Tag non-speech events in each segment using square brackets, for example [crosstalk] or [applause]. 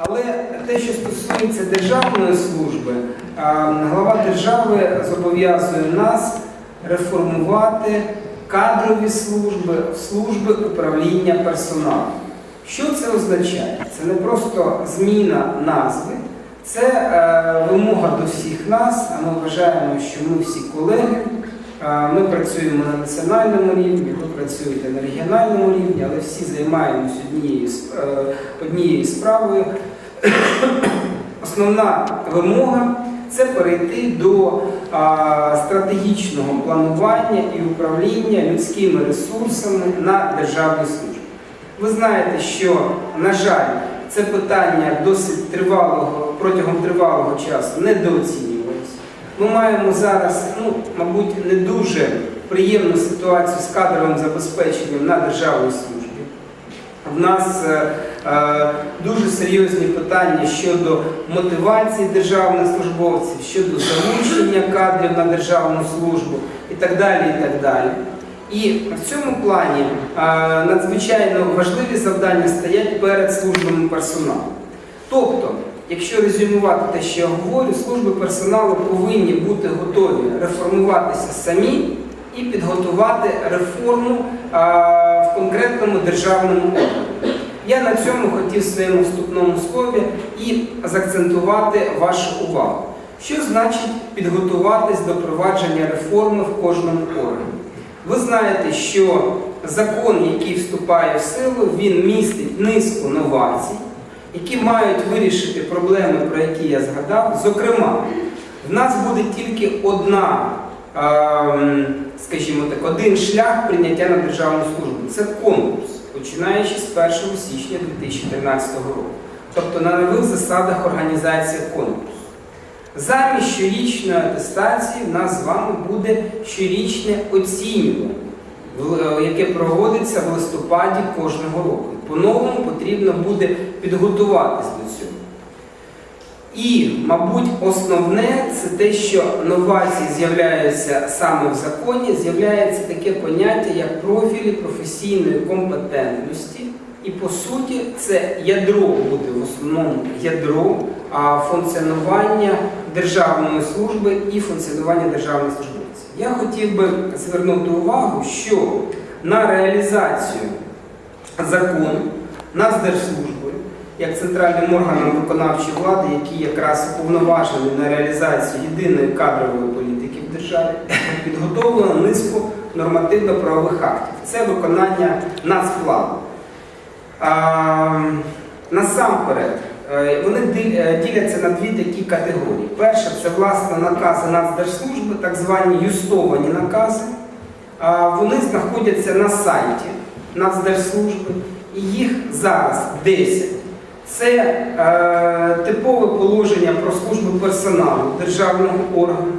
Але те, що стосується державної служби, глава держави зобов'язує нас реформувати кадрові служби, служби управління персоналом. Що це означає? Це не просто зміна назви, це е, вимога до всіх нас, а ми вважаємо, що ми всі колеги. Ми працюємо на національному рівні, ви працюєте на регіональному рівні, але всі займаємось однією, е, однією справою. [coughs] Основна вимога це перейти до а, стратегічного планування і управління людськими ресурсами на державній службі. Ви знаєте, що, на жаль, це питання досить тривалого, протягом тривалого часу недооцінювалося. Ми маємо зараз, ну, мабуть, не дуже приємну ситуацію з кадровим забезпеченням на державній службі. В нас е, дуже серйозні питання щодо мотивації державних службовців, щодо залучення кадрів на державну службу і так далі. І так далі. І в цьому плані е, надзвичайно важливі завдання стоять перед службами персоналу. Тобто, якщо резюмувати те, що я говорю, служби персоналу повинні бути готові реформуватися самі і підготувати реформу а, в конкретному державному органі. Я на цьому хотів в своєму вступному слові і заакцентувати вашу увагу. Що значить підготуватись до провадження реформи в кожному органі? Ви знаєте, що закон, який вступає в силу, він містить низку новацій, які мають вирішити проблеми, про які я згадав. Зокрема, в нас буде тільки одна, ем, скажімо так, один шлях прийняття на державну службу це конкурс, починаючи з 1 січня 2013 року. Тобто на нових засадах організації конкурсу. Замість щорічної атестації в нас з вами буде щорічне оцінювання, яке проводиться в листопаді кожного року. По-новому потрібно буде підготуватись до цього. І, мабуть, основне це те, що новації з'являються саме в законі, з'являється таке поняття, як профілі професійної компетентності. І по суті, це ядро буде в основному ядро функціонування державної служби і функціонування державних службовців. Я хотів би звернути увагу, що на реалізацію закону Нацдержслужбою, як центральним органом виконавчої влади, який якраз уповноважений на реалізацію єдиної кадрової політики в державі, [laughs] підготовлено низку нормативно-правових актів. Це виконання нацплану. Насамперед, е, вони е, діляться на дві такі категорії. Перша це власне накази Нацдержслужби, так звані юстовані накази. Вони знаходяться на сайті Нацдержслужби, і їх зараз 10. Це е, типове положення про службу персоналу державного органу,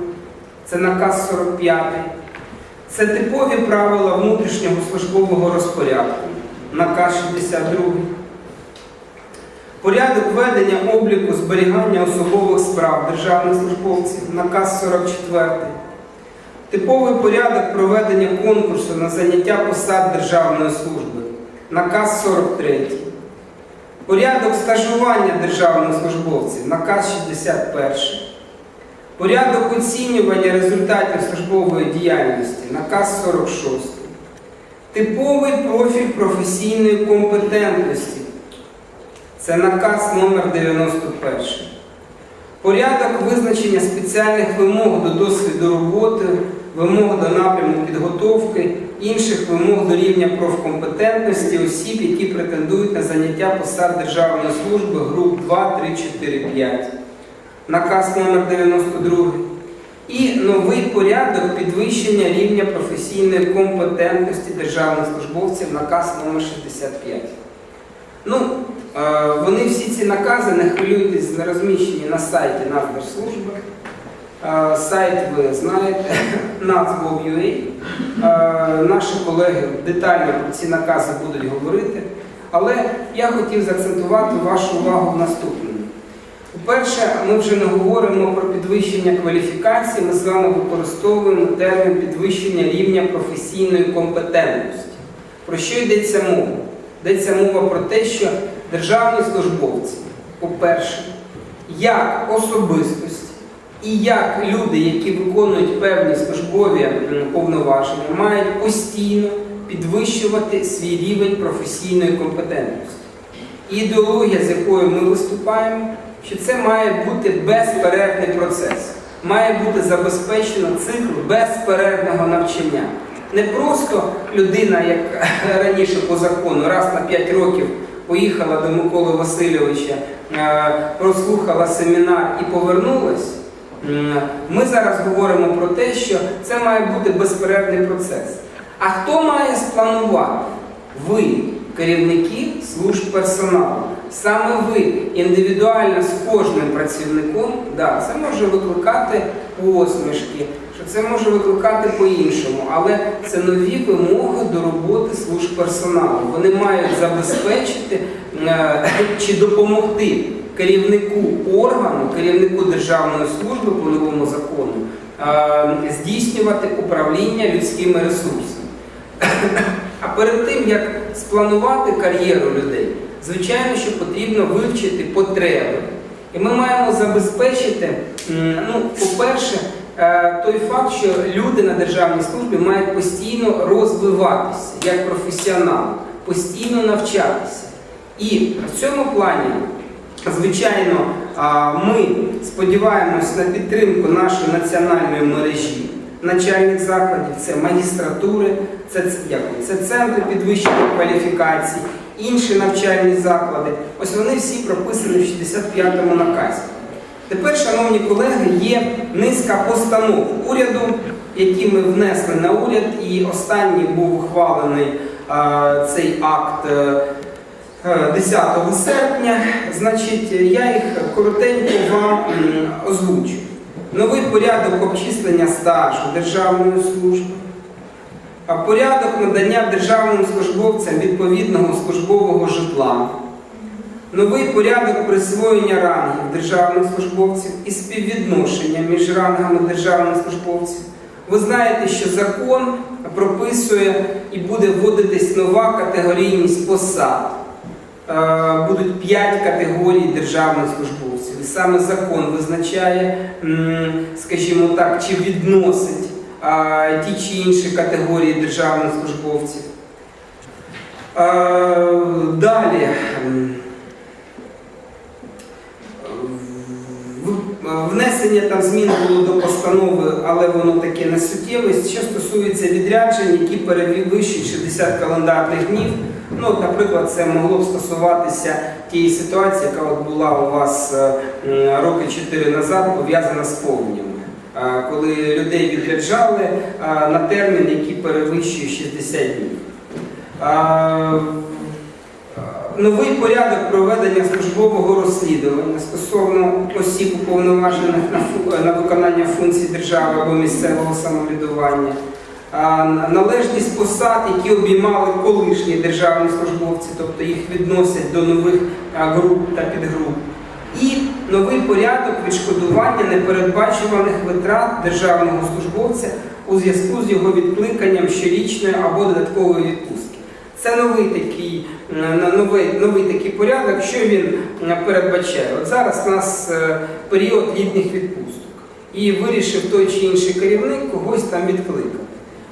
це наказ 45. Це типові правила внутрішнього службового розпорядку, наказ 62. Порядок ведення обліку зберігання особових справ державних службовців, наказ 44. Типовий порядок проведення конкурсу на заняття посад державної служби, наказ 43. Порядок стажування державних службовців, наказ 61. Порядок оцінювання результатів службової діяльності, наказ 46. Типовий профіль професійної компетентності. Це наказ номер 91. Порядок визначення спеціальних вимог до досвіду роботи, вимог до напряму підготовки, інших вимог до рівня профкомпетентності осіб, які претендують на заняття посад державної служби груп 2, 3, 4, 5. Наказ номер 92. І новий порядок підвищення рівня професійної компетентності державних службовців, наказ номер 65. Ну, е, вони всі ці накази, не хвилюйтесь, розміщені на сайті Нацдержслужби. Е, Сайт ви знаєте, [laughs] nacgov.ua. Е, Наші колеги детально про ці накази будуть говорити. Але я хотів заакцентувати вашу увагу в наступному. По-перше, ми вже не говоримо про підвищення кваліфікації, ми з вами використовуємо термін підвищення рівня професійної компетентності. Про що йдеться мова? Йдеться мова про те, що державні службовці по-перше, як особистості і як люди, які виконують певні службові повноваження, мають постійно підвищувати свій рівень професійної компетентності. Ідеологія, з якою ми виступаємо, що це має бути безперервний процес, має бути забезпечено цикл безперервного навчання. Не просто людина, як [laughs] раніше по закону, раз на 5 років поїхала до Миколи Васильовича, е, прослухала семінар і повернулась. М, Ми зараз говоримо про те, що це має бути безперервний процес. А хто має спланувати? Ви, керівники служб персоналу. Саме ви індивідуально з кожним працівником, да, це може викликати посмішки, що це може викликати по-іншому, але це нові вимоги до роботи служб персоналу. Вони мають забезпечити е, чи допомогти керівнику органу, керівнику державної служби по новому закону е, здійснювати управління людськими ресурсами. А перед тим, як спланувати кар'єру людей, звичайно, що потрібно вивчити потреби. І ми маємо забезпечити, ну, по-перше, е, той факт, що люди на державній службі мають постійно розвиватися як професіонали, постійно навчатися. І в цьому плані, звичайно, ми сподіваємось на підтримку нашої національної мережі начальних закладів, це магістратури, це, дякую, це центри підвищення кваліфікацій, інші навчальні заклади. Ось вони всі прописані в 65-му наказі. Тепер, шановні колеги, є низка постанов уряду, які ми внесли на уряд, і останній був ухвалений цей акт е, 10 серпня. Значить, я їх коротенько вам озвучу. Новий порядок обчислення стажу державної служби, а порядок надання державним службовцям відповідного службового житла, новий порядок присвоєння рангів державних службовців і співвідношення між рангами державних службовців. Ви знаєте, що закон прописує і буде вводитись нова категорійність посад. Е, Будуть 5 категорій державних службовців. І саме закон визначає, скажімо так, чи відносить ті чи інші категорії державних службовців. Е, Далі. Внесення там змін було до постанови, але воно таке не суттєве. Що стосується відряджень, які перевищують 60 календарних днів. Ну, наприклад, це могло б стосуватися тієї ситуації, яка от була у вас е, роки 4 назад, пов'язана з повнями. Е, Коли людей відряджали е, на термін, який перевищує 60 днів. Новий порядок проведення службового розслідування стосовно осіб уповноважених на, виконання функцій держави або місцевого самоврядування, належність посад, які обіймали колишні державні службовці, тобто їх відносять до нових груп та підгруп, і новий порядок відшкодування непередбачуваних витрат державного службовця у зв'язку з його відкликанням щорічної або додаткової відпустки. Це новий такий, новий, новий такий порядок, що він передбачає. От зараз у нас е, період літніх відпусток. І вирішив той чи інший керівник когось там відкликати.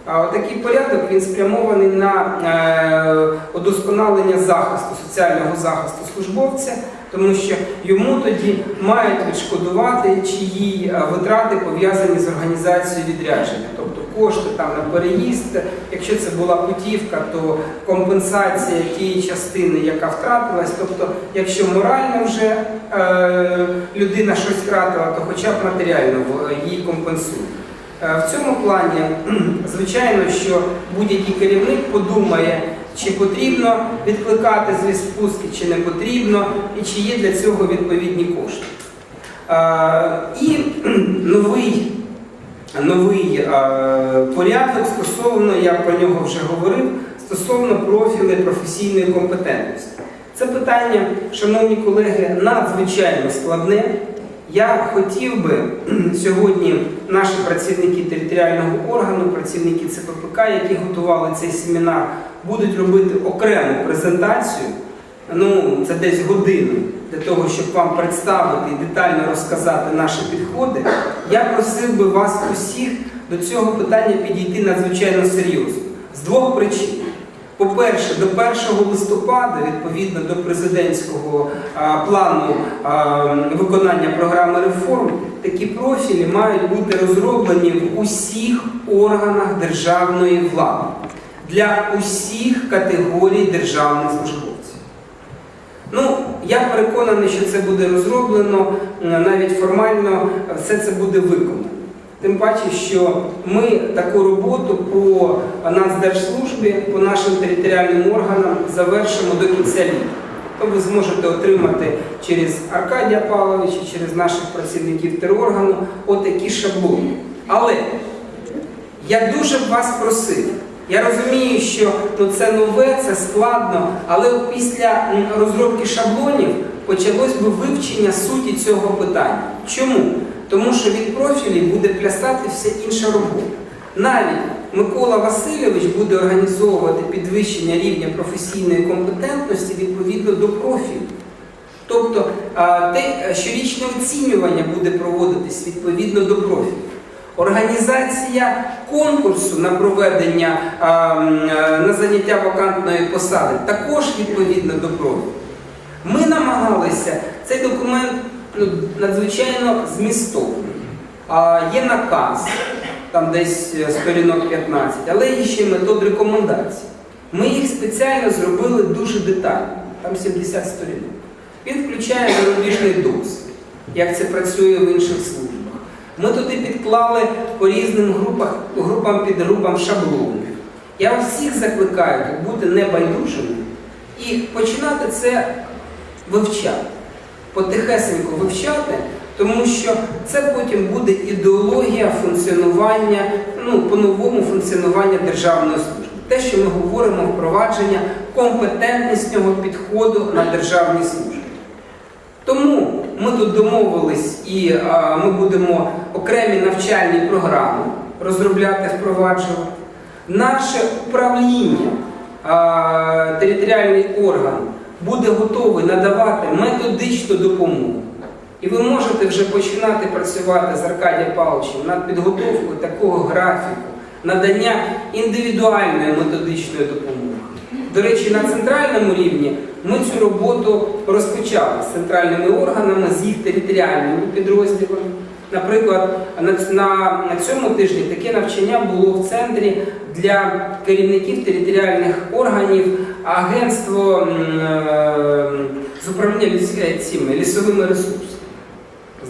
Такий порядок він спрямований на е, удосконалення захисту, соціального захисту службовця, тому що йому тоді мають відшкодувати чиї е, витрати пов'язані з організацією відрядження, тобто кошти там на переїзд. Якщо це була путівка, то компенсація тієї частини, яка втратилась. Тобто, якщо морально вже е, людина щось втратила, то хоча б матеріально її компенсують. Е, В цьому плані, [clears throat] звичайно, що будь-який керівник подумає, чи потрібно відкликати з відпустки, чи не потрібно, і чи є для цього відповідні кошти. Е, І [clears throat] новий, новий е, порядок стосовно, я про нього вже говорив, стосовно профілю професійної компетентності. Це питання, шановні колеги, надзвичайно складне. Я хотів би сьогодні наші працівники територіального органу, працівники ЦППК, які готували цей семінар, будуть робити окрему презентацію. Ну це десь годину для того, щоб вам представити і детально розказати наші підходи, я просив би вас усіх до цього питання підійти надзвичайно серйозно. З двох причин. По-перше, до 1 листопада, відповідно до президентського а, плану а, виконання програми реформ, такі профілі мають бути розроблені в усіх органах державної влади для усіх категорій державних службовців. Ну, я переконаний, що це буде розроблено, навіть формально все це буде виконано. Тим паче, що ми таку роботу по Нацдержслужбі, по нашим територіальним органам завершимо до кінця літа. То ви зможете отримати через Аркадія Павловича, через наших працівників тероргану отакі шаблони. Але я дуже вас просив. Я розумію, що ну, це нове, це складно, але після розробки шаблонів почалось би вивчення суті цього питання. Чому? Тому що від профілів буде плясати вся інша робота. Навіть Микола Васильович буде організовувати підвищення рівня професійної компетентності відповідно до профілю. Тобто те щорічне оцінювання буде проводитись відповідно до профілю. Організація конкурсу на проведення на заняття вакантної посади також відповідно до профілю. Ми намагалися цей документ надзвичайно змістовний. Є наказ, там десь е, сторінок 15, але є ще метод рекомендацій. Ми їх спеціально зробили дуже детально, там 70 сторінок. Він включає зарубіжний досвід, як це працює в інших службах. Ми туди підклали по різним групах, групам підгрупам шаблони. Я всіх закликаю бути небайдужими і починати це вивчати, потихесенько вивчати, тому що це потім буде ідеологія функціонування, ну, по-новому функціонування державної служби. Те, що ми говоримо, впровадження компетентнісного підходу на державній службі. Тому ми тут домовились і а, ми будемо окремі навчальні програми розробляти, впроваджувати. Наше управління, а, територіальний орган буде готовий надавати методичну допомогу. І ви можете вже починати працювати з Аркадієм Павловичем над підготовкою такого графіку, надання індивідуальної методичної допомоги. До речі, на центральному рівні ми цю роботу розпочали з центральними органами, з їх територіальними підрозділами. Наприклад, на, цьому тижні таке навчання було в центрі для керівників територіальних органів агентство е, з управління цими лісовими ресурсами.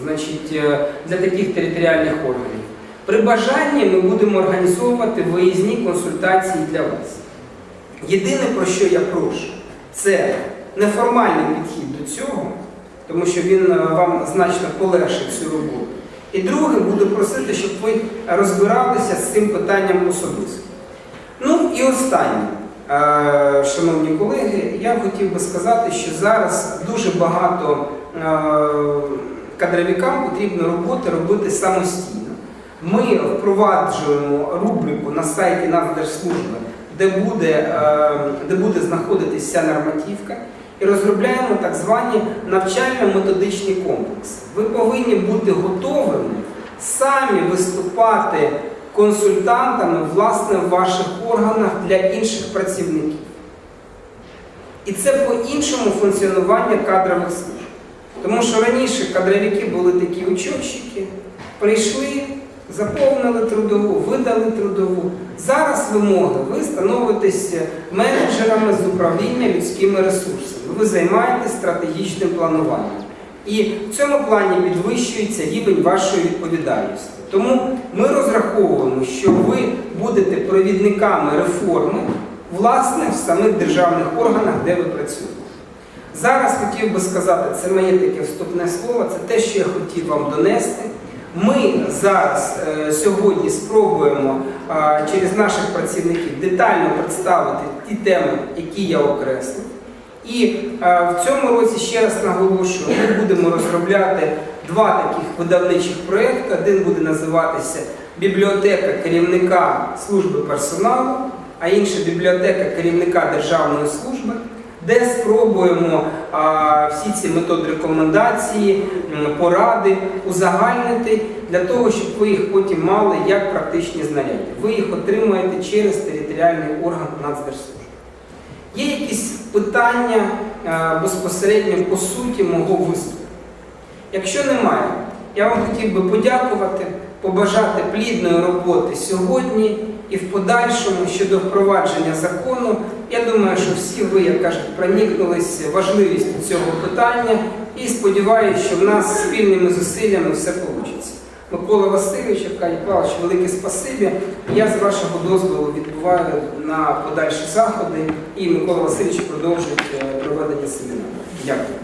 Значить, е, для таких територіальних органів. При бажанні ми будемо організовувати виїзні консультації для вас. Єдине, про що я прошу, це неформальний підхід до цього, тому що він е, вам значно полегшить цю роботу. І друге, буду просити, щоб ви розбиралися з цим питанням особисто. Ну і останнє, шановні колеги, я хотів би сказати, що зараз дуже багато е, кадровикам потрібно роботи робити самостійно. Ми впроваджуємо рубрику на сайті Нацдержслужби, де буде, е, де буде знаходитися нормативка, і розробляємо так звані навчально-методичні комплекси. Ви повинні бути готовими самі виступати консультантами власне в ваших органах для інших працівників. І це по-іншому функціонування кадрових служб. Тому що раніше кадровики були такі учетчики, прийшли, заповнили трудову, видали трудову. Зараз вимоги, ви становитесь менеджерами з управління людськими ресурсами. Ви займаєтесь стратегічним плануванням. І в цьому плані підвищується рівень вашої відповідальності. Тому ми розраховуємо, що ви будете провідниками реформи власне в самих державних органах, де ви працюєте. Зараз хотів би сказати, це моє таке вступне слово, це те, що я хотів вам донести. Ми зараз е, сьогодні спробуємо е, через наших працівників детально представити ті теми, які я окреслив. І е, в цьому році ще раз наголошую, ми будемо розробляти два таких видавничих проєкти. Один буде називатися Бібліотека керівника служби персоналу, а інший бібліотека керівника державної служби, де спробуємо а, всі ці методи рекомендації, поради узагальнити для того, щоб ви їх потім мали як практичні знаряддя. Ви їх отримуєте через територіальний орган Нацдержслужби. Є якісь питання е, безпосередньо по суті мого виступу? Якщо немає, я вам хотів би подякувати, побажати плідної роботи сьогодні і в подальшому щодо впровадження закону. Я думаю, що всі ви, як кажуть, проникнулись важливістю цього питання і сподіваюся, що в нас спільними зусиллями все вийде. Микола Васильович, Аркадій Павлович, велике спасибі. Я з вашого дозволу відбуваю на подальші заходи і Микола Васильович продовжить е, проведення семінару. Дякую.